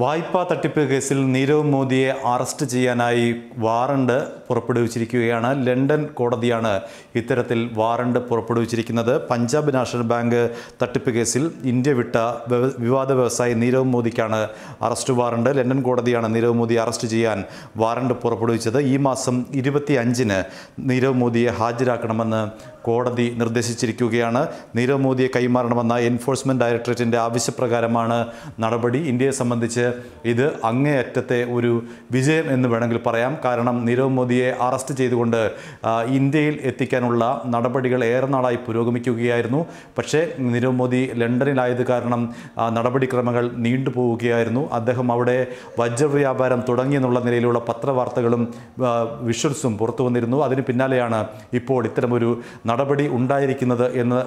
വായ്പാ തട്ടിപ്പ് കേസിൽ നീരവ് മോദിയെ അറസ്റ്റ് ചെയ്യാനായി വാറണ്ട് പുറപ്പെടുവിച്ചിരിക്കുകയാണ്. ലണ്ടൻ കോടതിയാണ് ഇത്തരത്തിൽ വാറണ്ട് പുറപ്പെടുവിച്ചിരിക്കുന്നത്. പഞ്ചാബ് നാഷണൽ ബാങ്ക് തട്ടിപ്പ് കേസിൽ ഇന്ത്യ വിട്ട വിവാദ വ്യവസായി നീരവ് മോദിക്കാണ് അറസ്റ്റ് വാറണ്ട്. ലണ്ടൻ കോടതിയാണ് നീരവ് മോദിയെ അറസ്റ്റ് ചെയ്യാൻ വാറണ്ട് പുറപ്പെടുവിച്ചത്. ഈ മാസം ഇരുപത്തി അഞ്ചിന് നീരവ് മോദിയെ ഹാജരാക്കണമെന്ന് കോടതി നിർദ്ദേശിച്ചിരിക്കുകയാണ്. നീരവ് മോദിയെ കൈമാറണമെന്ന എൻഫോഴ്സ്മെന്റ് ഡയറക്ടറേറ്റിന്റെ ആവശ്യപ്രകാരമാണ് നടപടി. ഇന്ത്യയെ സംബന്ധിച്ച് ഇത് അങ്ങേയറ്റത്തെ ഒരു വിജയം എന്ന് വേണമെങ്കിൽ പറയാം. കാരണം നീരവ് മോദിയെ അറസ്റ്റ് ചെയ്തുകൊണ്ട് ഇന്ത്യയിൽ എത്തിക്കാനുള്ള നടപടികൾ ഏറെ നാളായി പുരോഗമിക്കുകയായിരുന്നു. പക്ഷേ നീരവ് മോദി ലണ്ടനിലായത് കാരണം നടപടിക്രമങ്ങൾ നീണ്ടുപോവുകയായിരുന്നു അദ്ദേഹം അവിടെ വജ്രവ്യാപാരം തുടങ്ങിയെന്നുള്ള നിലയിലുള്ള പത്രവാർത്തകളും വിഷ്വൽസും പുറത്തു വന്നിരുന്നു. അതിന് പിന്നാലെയാണ് ഇപ്പോൾ ഇത്തരമൊരു നടപടി ഉണ്ടായിരിക്കുന്നത് എന്ന്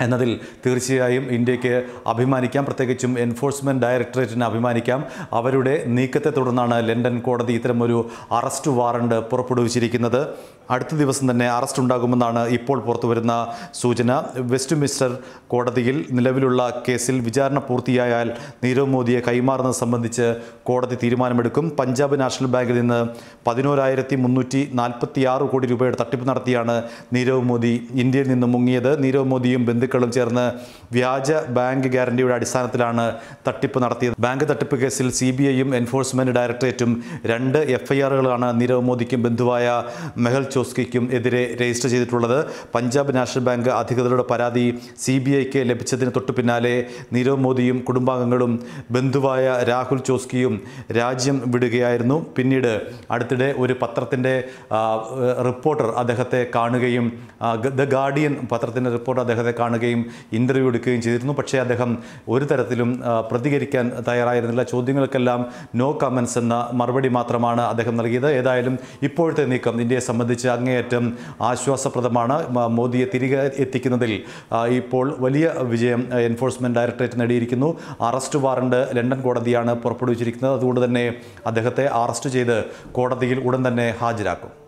എന്നതിൽ തീർച്ചയായും ഇന്ത്യയ്ക്ക് അഭിമാനിക്കാം. പ്രത്യേകിച്ചും എൻഫോഴ്സ്മെന്റ് ഡയറക്ടറേറ്റിന് അഭിമാനിക്കാം. അവരുടെ നീക്കത്തെ തുടർന്നാണ് ലണ്ടൻ കോടതി ഇത്തരമൊരു അറസ്റ്റ് വാറണ്ട് പുറപ്പെടുവിച്ചിരിക്കുന്നത്. അടുത്ത ദിവസം തന്നെ അറസ്റ്റ് ഉണ്ടാകുമെന്നാണ് ഇപ്പോൾ പുറത്തുവരുന്ന സൂചന. വെസ്റ്റ് മിസ്റ്റർ കോടതിയിൽ നിലവിലുള്ള കേസിൽ വിചാരണ പൂർത്തിയായാൽ നീരവ് മോദിയെ കൈമാറുന്നത് സംബന്ധിച്ച് കോടതി തീരുമാനമെടുക്കും. പഞ്ചാബ് നാഷണൽ ബാങ്കിൽ നിന്ന് പതിനോരായിരത്തി മുന്നൂറ്റി നാൽപ്പത്തി ആറ് കോടി രൂപയുടെ തട്ടിപ്പ് നടത്തിയാണ് നീരവ് മോദി ഇന്ത്യയിൽ നിന്ന് മുങ്ങിയത്. നീരവ് മോദിയും ബന്ധുക്കളും ചേർന്ന് വ്യാജ ബാങ്ക് ഗ്യാരണ്ടിയുടെ അടിസ്ഥാനത്തിലാണ് തട്ടിപ്പ് നടത്തിയത്. ബാങ്ക് തട്ടിപ്പ് കേസിൽ സി ബി ഐയും എൻഫോഴ്സ്മെന്റ് ഡയറക്ടറേറ്റും രണ്ട് എഫ് ഐ ആറുകളാണ് നീരവ് മോദിക്കും ബന്ധുവായ മെഹൽ ചോസ്കിക്കും എതിരെ രജിസ്റ്റർ ചെയ്തിട്ടുള്ളത്. പഞ്ചാബ് നാഷണൽ ബാങ്ക് അധികൃതരുടെ പരാതി സി ബി ഐക്ക് ലഭിച്ചതിന് തൊട്ടു പിന്നാലെ നീരവ് മോദിയും കുടുംബാംഗങ്ങളും ബന്ധുവായ രാഹുൽ ചോസ്കിയും രാജ്യം വിടുകയായിരുന്നു. പിന്നീട് അടുത്തിടെ ഒരു പത്രത്തിന്റെ റിപ്പോർട്ടർ അദ്ദേഹത്തെ കാണുകയും ദ ഗാർഡിയൻ പത്രത്തിന്റെ റിപ്പോർട്ടർ അദ്ദേഹത്തെ കാണുകയും ഇന്റർവ്യൂ എടുക്കുകയും ചെയ്തിരുന്നു. പക്ഷേ അദ്ദേഹം ഒരു തരത്തിലും പ്രതികരിക്കാൻ തയ്യാറായിരുന്നില്ല. ചോദ്യങ്ങൾക്കെല്ലാം നോ കമൻസ് എന്ന മറുപടി മാത്രമാണ് അദ്ദേഹം നൽകിയത്. ഏതായാലും ഇപ്പോഴത്തെ നീക്കം ഇന്ത്യയെ സംബന്ധിച്ച് അങ്ങേയറ്റം ആശ്വാസപ്രദമാണ്. മോദിയെ തിരികെ എത്തിക്കുന്നതിൽ ഇപ്പോൾ വലിയ വിജയം എൻഫോഴ്സ്മെന്റ് ഡയറക്ടറേറ്റ് നേടിയിരിക്കുന്നു. അറസ്റ്റ് വാറണ്ട് ലണ്ടൻ കോടതിയാണ് പുറപ്പെടുവിച്ചിരിക്കുന്നത്. അതുകൊണ്ട് തന്നെ അദ്ദേഹത്തെ അറസ്റ്റ് ചെയ്ത് കോടതിയിൽ ഉടൻ തന്നെ ഹാജരാക്കും.